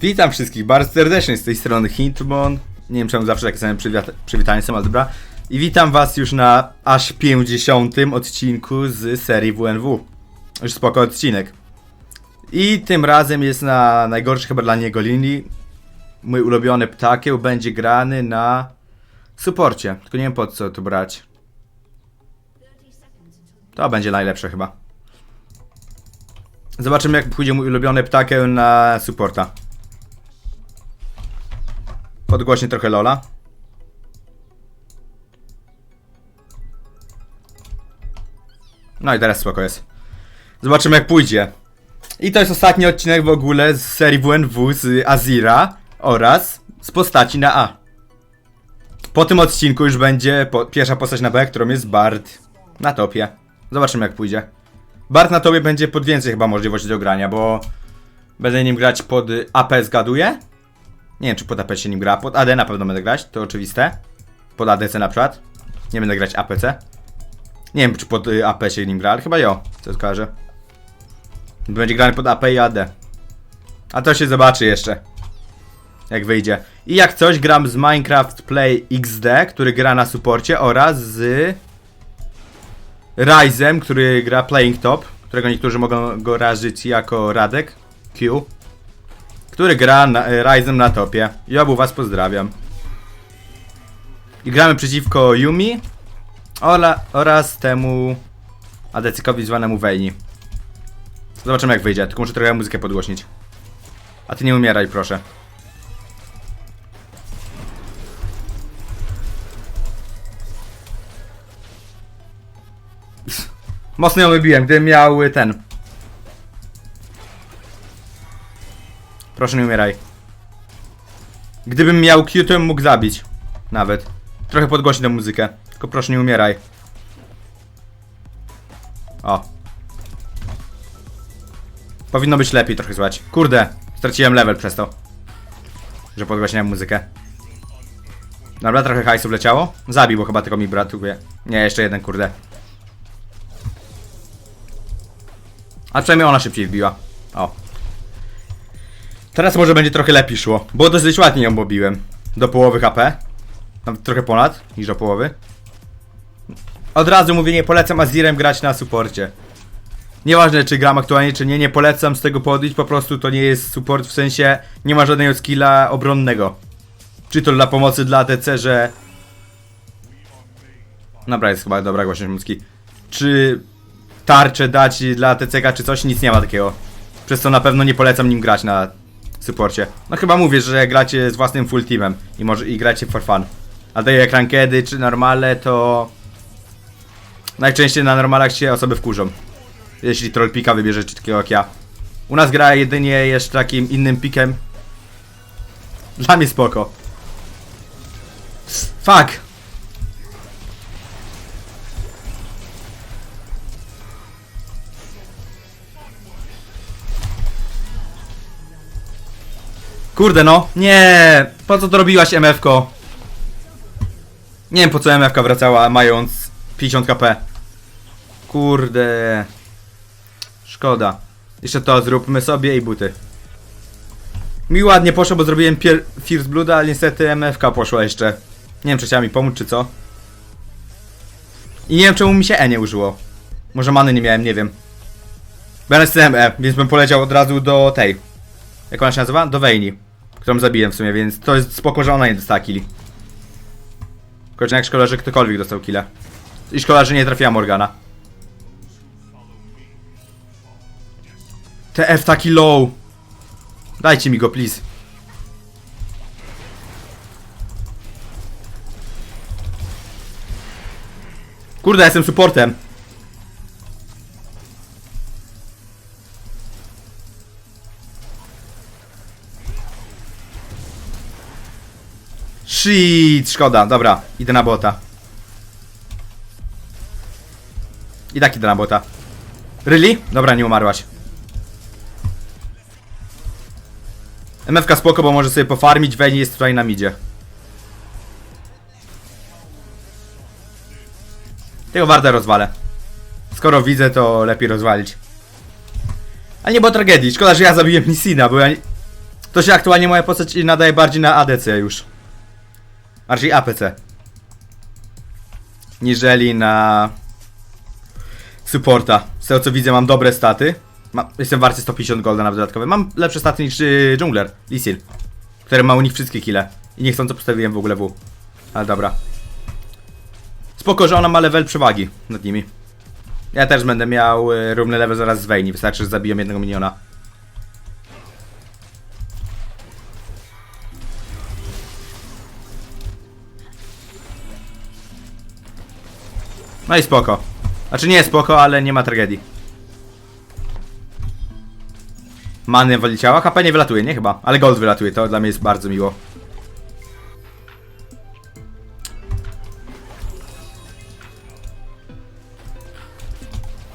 Witam wszystkich bardzo serdecznie z tej strony Hintbon. Nie wiem czemu zawsze takie same przywita- przywitania są, ale dobra. I witam was już na aż 50 odcinku z serii WNW. Już spoko odcinek. I tym razem jest na najgorszy chyba dla niego linii. Mój ulubiony ptakieł będzie grany na suporcie. Tylko nie wiem po co tu brać. To będzie najlepsze chyba. Zobaczymy jak pójdzie mój ulubiony ptakieł na supporta. Podgłośnie trochę Lola. No i teraz spoko jest. Zobaczymy jak pójdzie. I to jest ostatni odcinek w ogóle z serii WNW z Azira oraz z postaci na A. Po tym odcinku już będzie po pierwsza postać na B, którą jest Bard na topie. Zobaczymy jak pójdzie. Bard na topie będzie pod więcej chyba możliwości do grania, bo będę nim grać pod AP zgaduję. Nie wiem czy pod AP się nim gra, pod AD na pewno będę grać, to oczywiste. Pod ADC na przykład. Nie będę grać APC. Nie wiem czy pod y, AP się nim gra, ale chyba jo, co skojarzę. Będzie grany pod AP i AD. A to się zobaczy jeszcze. Jak wyjdzie. I jak coś gram z Minecraft Play XD, który gra na suporcie oraz z Ryzem, który gra Playing Top, którego niektórzy mogą go rażyć jako Radek Q, który gra na, e, Ryzem na topie. I obu was pozdrawiam. I gramy przeciwko Yumi ola, oraz temu Adecykowi zwanemu Wejni. Zobaczymy jak wyjdzie, tylko muszę trochę muzykę podgłośnić. A ty nie umieraj, proszę. Mocno ją wybiłem, gdybym miał ten. Proszę nie umieraj. Gdybym miał Q, to bym mógł zabić. Nawet. Trochę podgłośnić tę muzykę. Tylko proszę nie umieraj. O. Powinno być lepiej trochę słychać. Kurde, straciłem level przez to. Że podgłaśniałem muzykę. Dobra, trochę hajsu wleciało. Zabił, bo chyba tylko mi bratuje. Nie, jeszcze jeden, kurde. A przynajmniej ona szybciej wbiła. O. Teraz może będzie trochę lepiej szło, bo dosyć ładnie ją bobiłem. Do połowy HP. Nawet trochę ponad niż do połowy. Od razu mówię, nie polecam Azirem grać na suporcie. Nieważne czy gram aktualnie czy nie, nie polecam z tego podejść, po prostu to nie jest support, w sensie nie ma żadnego skilla obronnego. Czy to dla pomocy dla ATC, że... Dobra, jest chyba dobra głośność muzyki. Czy tarczę dać dla TCK czy coś, nic nie ma takiego. Przez co na pewno nie polecam nim grać na No chyba mówię, że gracie z własnym full teamem i może i gracie for fun. A daję jak rankedy czy normale, to najczęściej na normalach się osoby wkurzą. Jeśli troll pika wybierze czy takiego jak ja. U nas gra jedynie jeszcze takim innym pikiem. Dla mnie spoko. Fuck! Kurde no, nie, po co to robiłaś MF-ko? Nie wiem po co MF-ka wracała mając 50 kp. Kurde. Szkoda. Jeszcze to zróbmy sobie i buty. Mi ładnie poszło, bo zrobiłem pier- First Blood, ale niestety MF-ka poszła jeszcze. Nie wiem czy chciała mi pomóc czy co. I nie wiem czemu mi się E nie użyło. Może many nie miałem, nie wiem. Bo ja E, więc bym poleciał od razu do tej. Jak ona się nazywa? Do Wejni. Którą zabiłem w sumie, więc to jest spoko, że ona nie dostała killi. Tylko, jak szkoda, że ktokolwiek dostał killa. I szkoda, że nie trafiła Morgana. TF taki low. Dajcie mi go, please. Kurde, jestem supportem. Shit, szkoda, dobra, idę na bota. I tak idę na bota. Really? Dobra, nie umarłaś. MFK spoko, bo może sobie pofarmić, Vayne jest tutaj na midzie. Tego warto rozwalę. Skoro widzę, to lepiej rozwalić. A nie było tragedii, szkoda, że ja zabiłem Nisina, bo ja. To się aktualnie moja postać nadaje bardziej na ADC już. Bardziej APC. Niżeli na... Supporta. Z tego co widzę mam dobre staty. Ma, jestem warty 150 golda na dodatkowe. Mam lepsze staty niż yy, Jungler, Lisil. Który ma u nich wszystkie kile. I niechcąco postawiłem w ogóle W. Ale dobra. Spoko, że ona ma level przewagi nad nimi. Ja też będę miał y, równy level zaraz z Vayne. Wystarczy, że zabiją jednego miniona. No i spoko. Znaczy nie spoko, ale nie ma tragedii. Many wyleciała, HP nie wylatuje, nie chyba. Ale gold wylatuje, to dla mnie jest bardzo miło.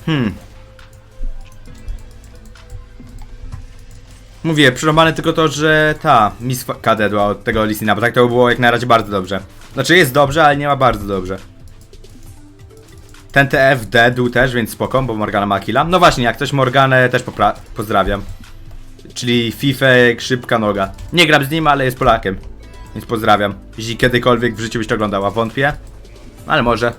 Hmm. Mówię, przerobane tylko to, że ta Miss kadedła od tego Lisina, bo tak to by było jak na razie bardzo dobrze. Znaczy jest dobrze, ale nie ma bardzo dobrze. Ten TFD dół też, więc spoko, bo Morgana ma killa. No właśnie, jak ktoś Morganę też pozdrawiam. Czyli Fifek, szybka noga. Nie gram z nim, ale jest Polakiem. Więc pozdrawiam. Jeśli kiedykolwiek w życiu byś to oglądała, wątpię. Ale może.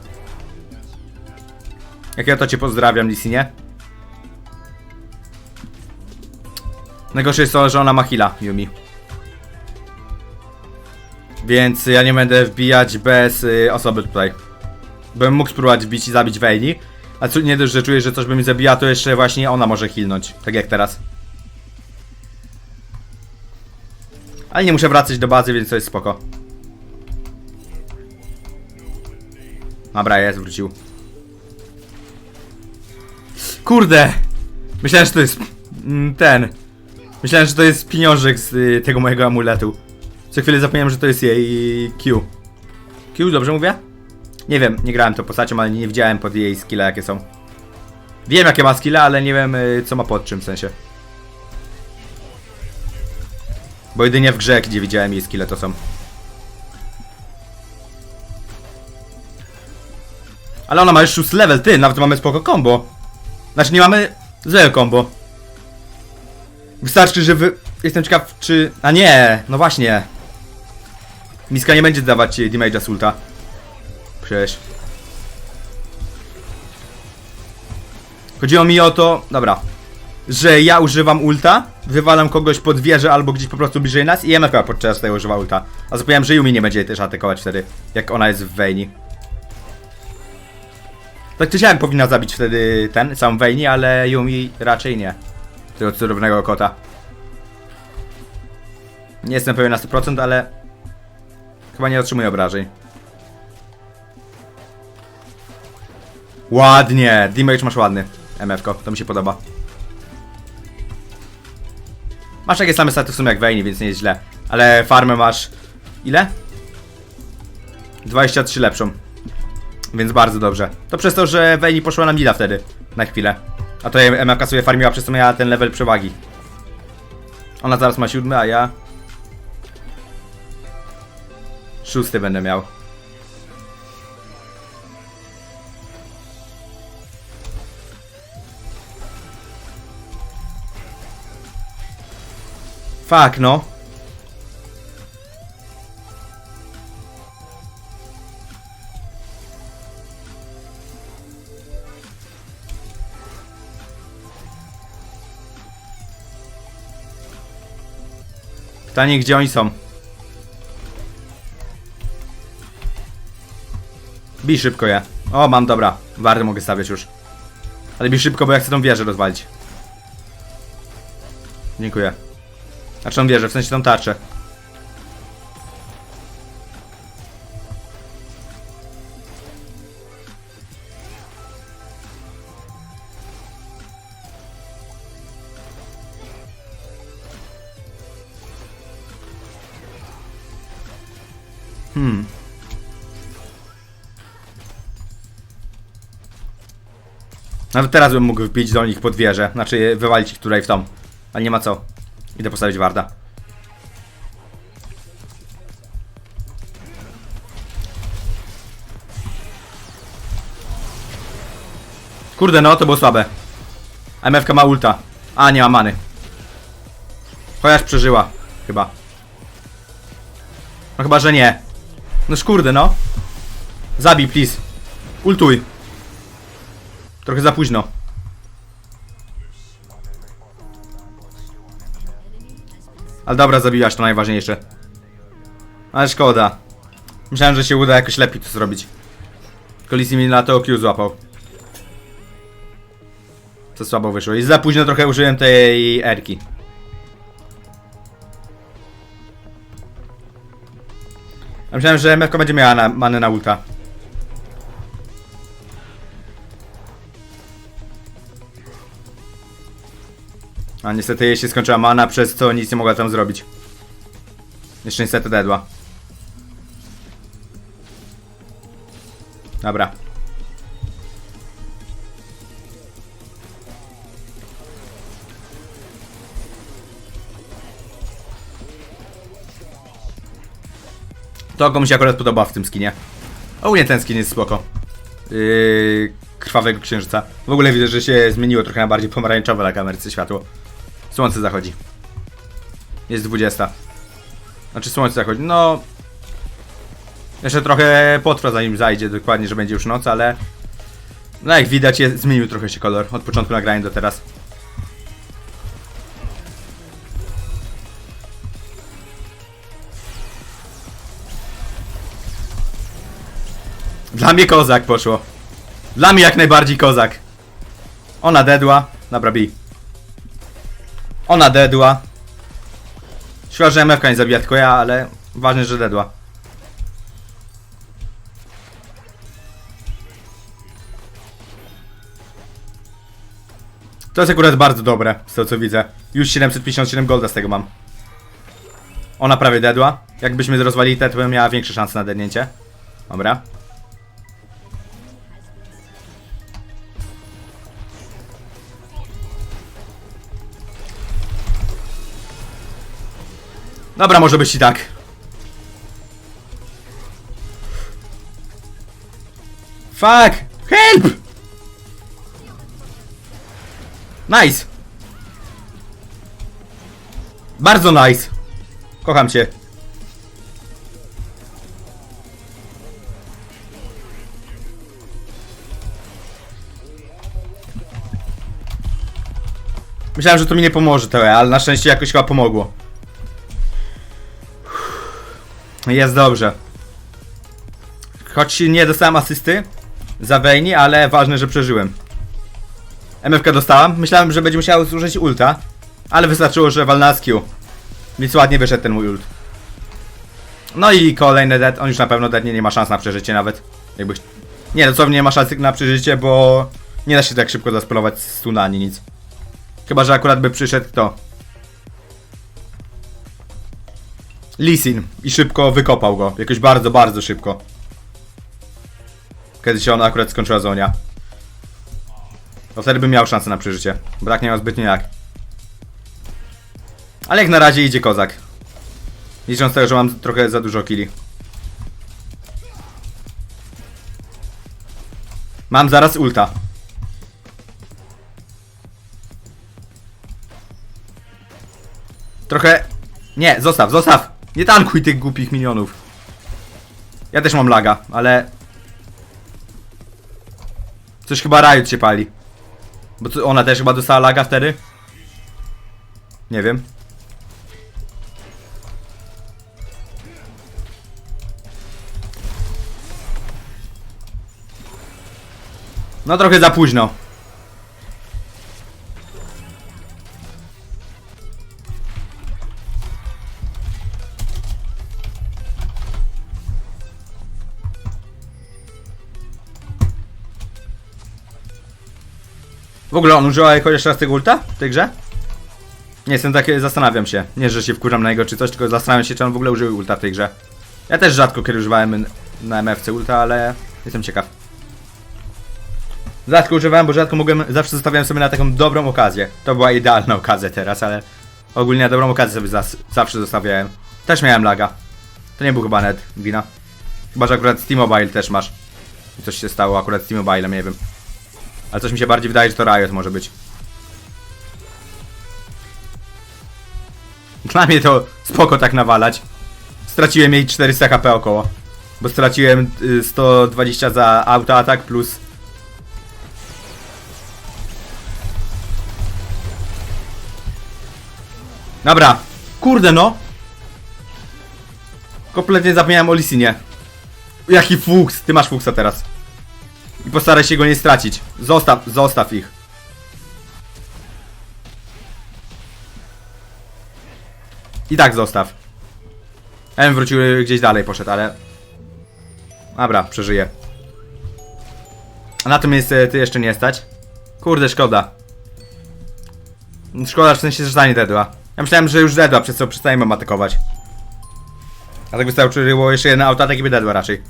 Jak ja to cię pozdrawiam, Lisinie. Najgorsze jest to, że ona ma heala, Yumi. Więc ja nie będę wbijać bez y, osoby tutaj. Bym mógł spróbować wbić i zabić Vayne. A co, nie dość, że czuję, że coś by mi zabija, to jeszcze właśnie ona może healnąć. Tak jak teraz. Ale nie muszę wracać do bazy, więc to jest spoko. Dobra, jest, wrócił. Kurde! Myślałem, że to jest mm, ten. Myślałem, że to jest pieniążek z y, tego mojego amuletu. Co chwilę zapomniałem, że to jest jej Q. Q, dobrze mówię? Nie wiem, nie grałem tą postacią, ale nie widziałem pod jej skille jakie są. Wiem jakie ma skille, ale nie wiem y, co ma pod czym w sensie. Bo jedynie w grze, gdzie widziałem jej skille to są. Ale ona ma już 6 level, ty, nawet mamy spoko combo. Znaczy nie mamy złe combo. Wystarczy, że wy... Jestem ciekaw, czy... A nie, no właśnie. Miska nie będzie dawać ci damage'a z ulta. Przecież. Chodziło mi o to... Dobra. Że ja używam ulta, wywalam kogoś pod wieżę albo gdzieś po prostu bliżej nas i MFK podczas tego używa ulta. A zapomniałem, że Yumi nie będzie też atakować wtedy, jak ona jest w Vayne. Tak chciałem powinna zabić wtedy ten, sam Vayne, ale Yumi raczej nie. Tego cudownego kota. Nie jestem pewien na 100%, ale... Chyba nie otrzymuje obrażeń. Ładnie! Damage masz ładny. MF-ko, to mi się podoba. Masz takie same staty w sumie jak Vayne, więc nie jest źle. Ale farmę masz... Ile? 23 lepszą. Więc bardzo dobrze. To przez to, że Vayne poszła na mida wtedy. Na chwilę. A to MFK sobie farmiła, przez to miała ten level przewagi. Ona zaraz ma siódmy, a ja... Szósty będę miał. Fuck, no. Pytanie, gdzie oni są? Bij szybko je. O, mam, dobra. Warty mogę stawiać już. Ale bij szybko, bo ja chcę tą wieżę rozwalić. Dziękuję. Znaczy tą wieżę, w sensie tą tarczę. Hmm. Nawet teraz bym mógł wbić do nich pod wieżę. Znaczy wywalić ich tutaj w tą. Ale nie ma co. Idę postawić Warda. Kurde no, to było słabe. MFK ma ulta. A, nie ma many. Chociaż przeżyła. Chyba. No chyba, że nie. No kurde, no. Zabij, please. Ultuj. Trochę za późno. Ale dobra, zabijasz, to najważniejsze. Ale szkoda. Myślałem, że się uda jakoś lepiej to zrobić. Kolisi mi na to Q złapał. Co słabo wyszło. I za późno trochę użyłem tej erki. Ja myślałem, że MFK będzie miała manę na ulta. A niestety jej się skończyła mana, przez co nic nie mogła tam zrobić. Jeszcze niestety dedła. Dobra. To mi się akurat podoba w tym skinie. Ogólnie ten skin jest spoko. Yy, krwawego księżyca. W ogóle widzę, że się zmieniło trochę na bardziej pomarańczowe na kamerce światło. Słońce zachodzi. Jest 20. Znaczy słońce zachodzi. No. Jeszcze trochę potrwa zanim zajdzie dokładnie, że będzie już noc, ale. No jak widać, jest, zmienił trochę się kolor od początku nagrania do teraz. Dla mnie kozak poszło. Dla mnie jak najbardziej kozak. Ona dedła. Dobra, bij. Ona dedła. Szkoda, że MFK nie zabija, tylko ja, ale ważne, że dedła. To jest akurat bardzo dobre, z tego co widzę. Już 757 golda z tego mam. Ona prawie dedła. Jakbyśmy rozwalili te, to bym miała większe szanse na dednięcie. Dobra. Dobra, może być i tak. Fuck! Help! Nice! Bardzo nice! Kocham cię. Myślałem, że to mi nie pomoże ale na szczęście jakoś chyba pomogło. Jest dobrze. Choć nie dostałem asysty za Vayne, ale ważne, że przeżyłem. MFK dostałam. Myślałem, że będzie musiał zużyć ulta, ale wystarczyło, że walna z Q. Więc ładnie wyszedł ten mój ult. No i kolejny dead. On już na pewno dead nie, nie ma szans na przeżycie nawet. Jakbyś... Nie, dosłownie nie ma szans na przeżycie, bo nie da się tak szybko zaspolować z stuna ani nic. Chyba, że akurat by przyszedł kto? Lisin i szybko wykopał go. Jakoś bardzo, bardzo szybko. Kiedy się ona akurat skończyła zonia. To wtedy bym miał szansę na przeżycie. Bo tak nie ma zbytnio jak. Ale jak na razie idzie kozak. Licząc tego, że mam trochę za dużo killi. Mam zaraz ulta. Trochę... Nie, zostaw, zostaw! Nie tankuj tych głupich minionów. Ja też mam laga, ale... Coś chyba Riot się pali. Bo ona też chyba dostała laga wtedy? Nie wiem. No trochę za późno. W ogóle on użyła jeszcze raz tego ulta w tej grze? Nie jestem tak, zastanawiam się. Nie, że się wkurzam na niego czy coś, tylko zastanawiam się, czy on w ogóle użył ulta w tej grze. Ja też rzadko kiedy używałem na MFC ulta, ale jestem ciekaw. Rzadko używałem, bo rzadko mogłem, zawsze zostawiałem sobie na taką dobrą okazję. To była idealna okazja teraz, ale ogólnie na dobrą okazję sobie zas, zawsze zostawiałem. Też miałem laga. To nie był chyba net wina. Chyba, że akurat Steam Mobile też masz. Coś się stało akurat z Steam Mobile, nie wiem. Ale coś mi się bardziej wydaje, że to Riot może być. Dla mnie to spoko tak nawalać. Straciłem jej 400 HP około. Bo straciłem y, 120 za autoatak plus... Dobra. Kurde no. Kompletnie zapomniałem o Lisinie. Jaki fuks. Ty masz fuksa teraz. I postaraj się go nie stracić. Zostaw, zostaw ich. I tak zostaw. M wrócił gdzieś dalej, poszedł, ale... Dobra, przeżyję. A na tym jest ty jeszcze nie stać. Kurde, szkoda. Szkoda w sensie, że ta nie dedła. Ja myślałem, że już dedła, przez co przestajemy atakować. A tak wystarczyło jeszcze jeden autoatak i by dedła raczej.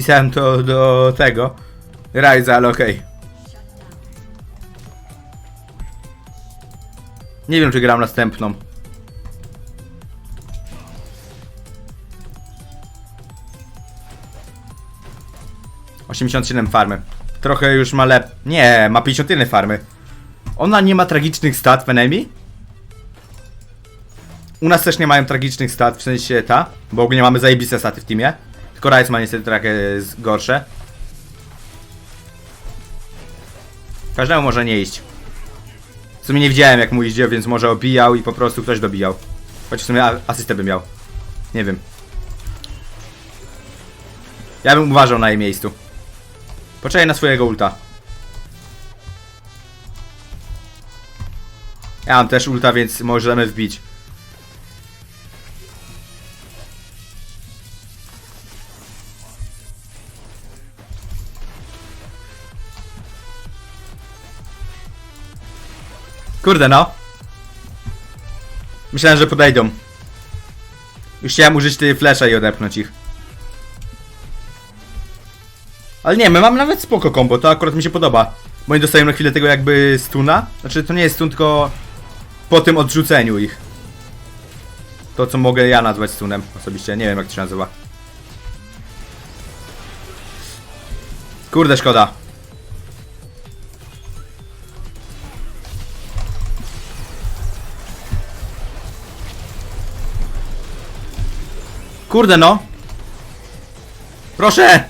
Pisałem to do tego. Rajza, ale okej. Nie wiem, czy gram następną. Osiemdziesiąt siedem farmy. Trochę już ma lep... Nie, ma 51 farmy. Ona nie ma tragicznych stat w enemy? U nas też nie mają tragicznych stat, w sensie ta, bo ogólnie mamy zajebiste staty w teamie. Tylko Rice ma niestety trochę gorsze. Każdemu może nie iść. W sumie nie widziałem jak mu idzie, więc może obijał i po prostu ktoś dobijał. Choć w sumie asystę by miał. Nie wiem. Ja bym uważał na jej miejscu. Poczekaj na swojego ulta. Ja mam też ulta, więc możemy wbić. Kurde no. Myślałem, że podejdą. Już chciałem użyć tej flesza i odepchnąć ich. Ale nie, my mamy nawet spoko combo, to akurat mi się podoba. Bo oni dostają na chwilę tego jakby stuna. Znaczy to nie jest stun, tylko po tym odrzuceniu ich. To co mogę ja nazwać stunem osobiście, nie wiem jak to się nazywa. Kurde, szkoda. Kurde no. Proszę.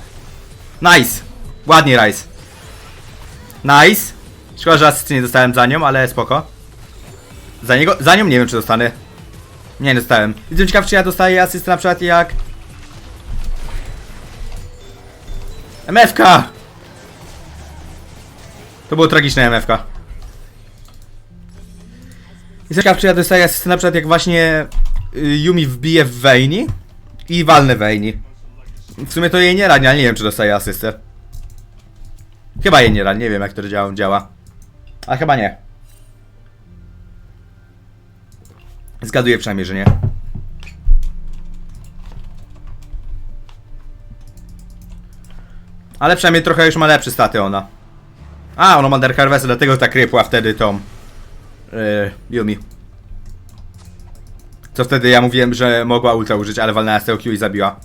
Nice. Ładnie Rice. Nice. Szkoda, że asysty nie dostałem za nią, ale spoko. Za niego, za nią nie wiem czy dostanę. Nie dostałem. Jestem ciekaw czy ja dostaję asystę na przykład jak... MFK! To było tragiczne MFK. Jestem ciekaw czy ja dostaję asystę na przykład jak właśnie y, Yumi wbije w Vayne i walnę Vayne. W sumie to jej nie rani, ale nie wiem czy dostaje asystę. Chyba jej nie rani, nie wiem jak to działa. działa. A chyba nie. Zgaduję przynajmniej, że nie. Ale przynajmniej trochę już ma lepsze staty ona. A, ona ma Dark Harvest, dlatego tak rypła wtedy tą... Yy, Yumi. Co wtedy ja mówiłem, że mogła ulta użyć, ale walnęła z tego Q i zabiła.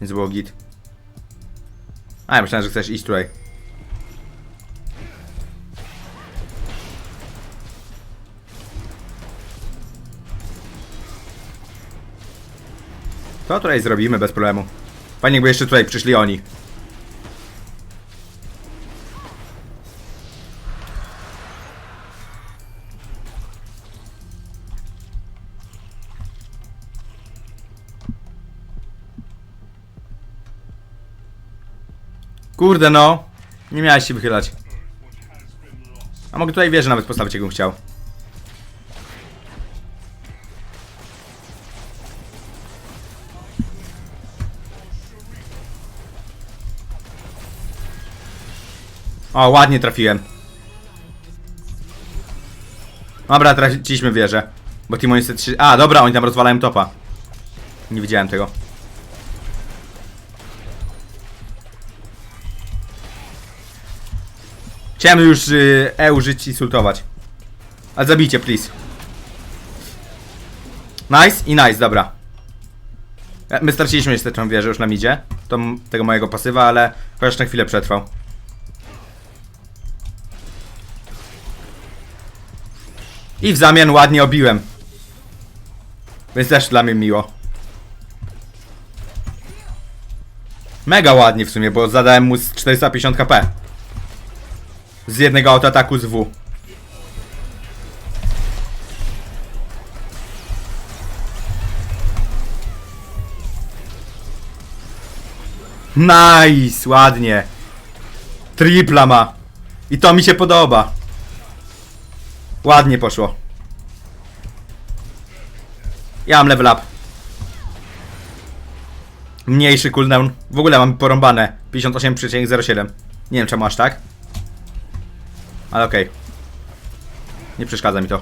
Więc było git. A, ja myślałem, że chcesz iść tutaj. To tutaj zrobimy bez problemu. Fajnie, jakby jeszcze tutaj przyszli oni. Kurde no. Nie miałeś się wychylać. A mogę tutaj wieżę nawet postawić, jakbym chciał. O, ładnie trafiłem. Dobra, traciliśmy wieżę. Bo Timo niestety... trzy- A, dobra, oni tam rozwalają topa. Nie widziałem tego. Chciałem już y, E użyć i sultować. Ale zabijcie, please. Nice i nice, dobra. E, My straciliśmy niestety tą wieżę już na midzie, tą, tego mojego pasywa, ale chociaż na chwilę przetrwał. I w zamian ładnie obiłem. Więc też dla mnie miło. Mega ładnie w sumie, bo zadałem mu z 450 HP. Z jednego autoataku z W. Nice, ładnie. Tripla ma. I to mi się podoba. Ładnie poszło. Ja mam level up. Mniejszy cooldown. W ogóle mam porąbane. 58,07. Nie wiem czemu aż tak. Ale okej. Nie przeszkadza mi to.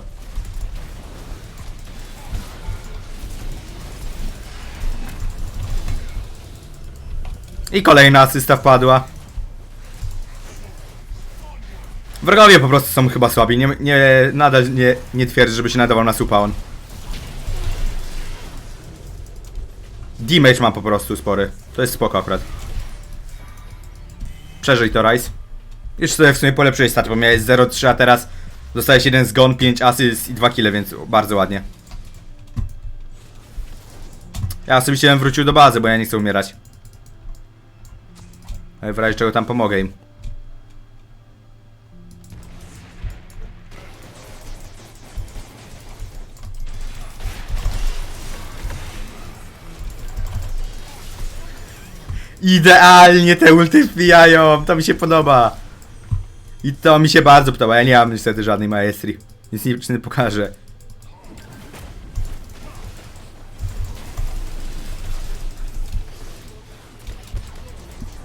I kolejna asysta wpadła. Wrogowie po prostu są chyba słabi. Nie, nie, nadal nie, nie twierdzę, żeby się nadawał na supa on. Damage mam po prostu spory. To jest spoko akurat. Przeżyj to, Rice. Już sobie w sumie polepszyłeś stat, bo miałeś 0,3, a teraz dostałeś jeden zgon, 5 asyst i 2 kile, więc bardzo ładnie. Ja osobiście bym wrócił do bazy, bo ja nie chcę umierać. Ale w razie czego tam pomogę im. Idealnie te ulty wbijają, to mi się podoba. I to mi się bardzo podoba, ja nie mam niestety żadnej maestrii. Nic nie, pokażę.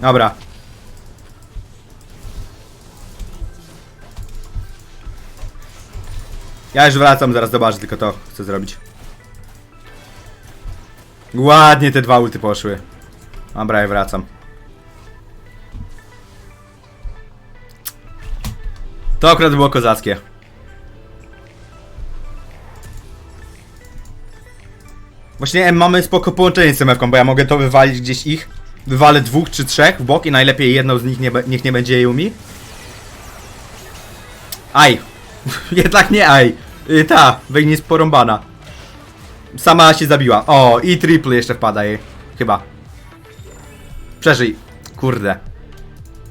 Dobra. Ja już wracam, zaraz zobaczę, tylko to chcę zrobić. Ładnie te dwa ulty poszły. Dobra, ja wracam. To akurat było kozackie. Właśnie mamy spoko połączenie z MF-ką, bo ja mogę to wywalić gdzieś ich. Wywalę dwóch czy trzech w bok i najlepiej jedną z nich nie, niech nie będzie Yumi. Aj. Jednak nie aj. Y, ta, Wayne jest porąbana. Sama się zabiła. O, i triple jeszcze wpada jej. Chyba. Przeżyj. Kurde.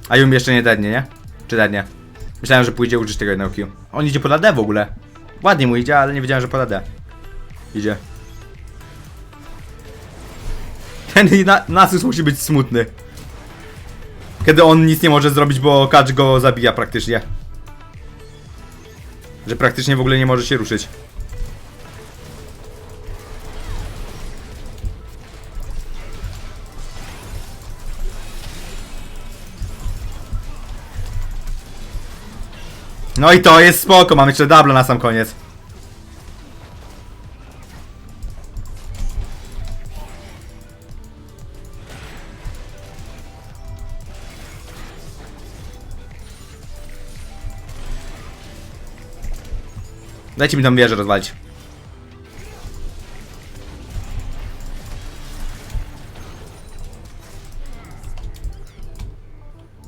A Yumi jeszcze nie dednie, nie? Czy dednie? Myślałem, że pójdzie użyć tego jednego Q. On idzie pod AD w ogóle. Ładnie mu idzie, ale nie wiedziałem, że pod AD. Idzie. Ten na Nasus musi być smutny. Kiedy on nic nie może zrobić, bo Kacz go zabija praktycznie. Że praktycznie w ogóle nie może się ruszyć. No i to jest spoko, mam jeszcze double na sam koniec. Dajcie mi tą wieżę rozwalić.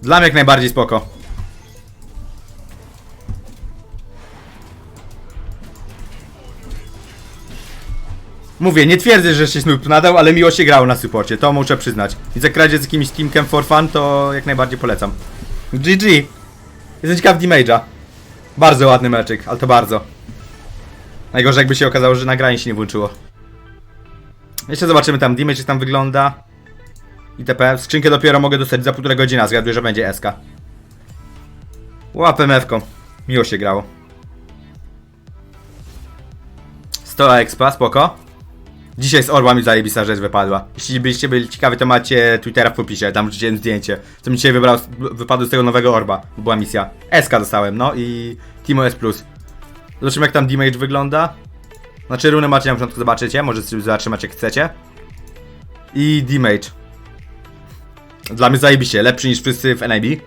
Dla mnie jak najbardziej spoko. Mówię, nie twierdzę, że się Snoop nadał, ale miło się grało na supporcie, to muszę przyznać. I za kradzie z jakimś teamkiem for fun, to jak najbardziej polecam. GG! Jestem ciekaw damage'a. Bardzo ładny meczyk, ale to bardzo. Najgorzej jakby się okazało, że nagranie się nie włączyło. Jeszcze zobaczymy tam, damage jak tam wygląda. ITP. Skrzynkę dopiero mogę dostać za półtora godzina, zgaduję, że będzie SK. Łapę mewką. Miło się grało. 100 expa, spoko. Dzisiaj z orła mi zajebista rzecz wypadła. Jeśli byście byli ciekawi, to macie Twittera w opisie, tam wrzuciłem zdjęcie. Co mi dzisiaj wybrał, wypadło z tego nowego orba, bo była misja. SK dostałem, no i Timo S+. Zobaczymy jak tam damage wygląda. Znaczy runy macie na początku, zobaczycie, sobie zatrzymać jak chcecie. I damage. Dla mnie zajebiście, lepszy niż wszyscy w NIB.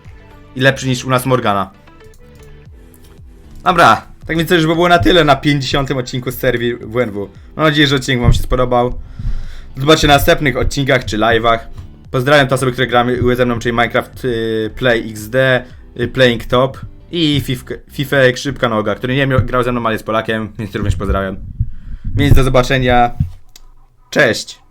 I lepszy niż u nas Morgana. Dobra, tak więc to już by było na tyle na 50 odcinku z serii WNW. Mam nadzieję, że odcinek wam się spodobał. Zobaczcie na następnych odcinkach czy live'ach. Pozdrawiam te osoby, które grały ze mną, czyli Minecraft y, Play XD, y, Playing Top i Fifkę, Fifek Szybka Noga, który nie grał ze mną, ale jest Polakiem, więc również pozdrawiam. Więc do zobaczenia. Cześć!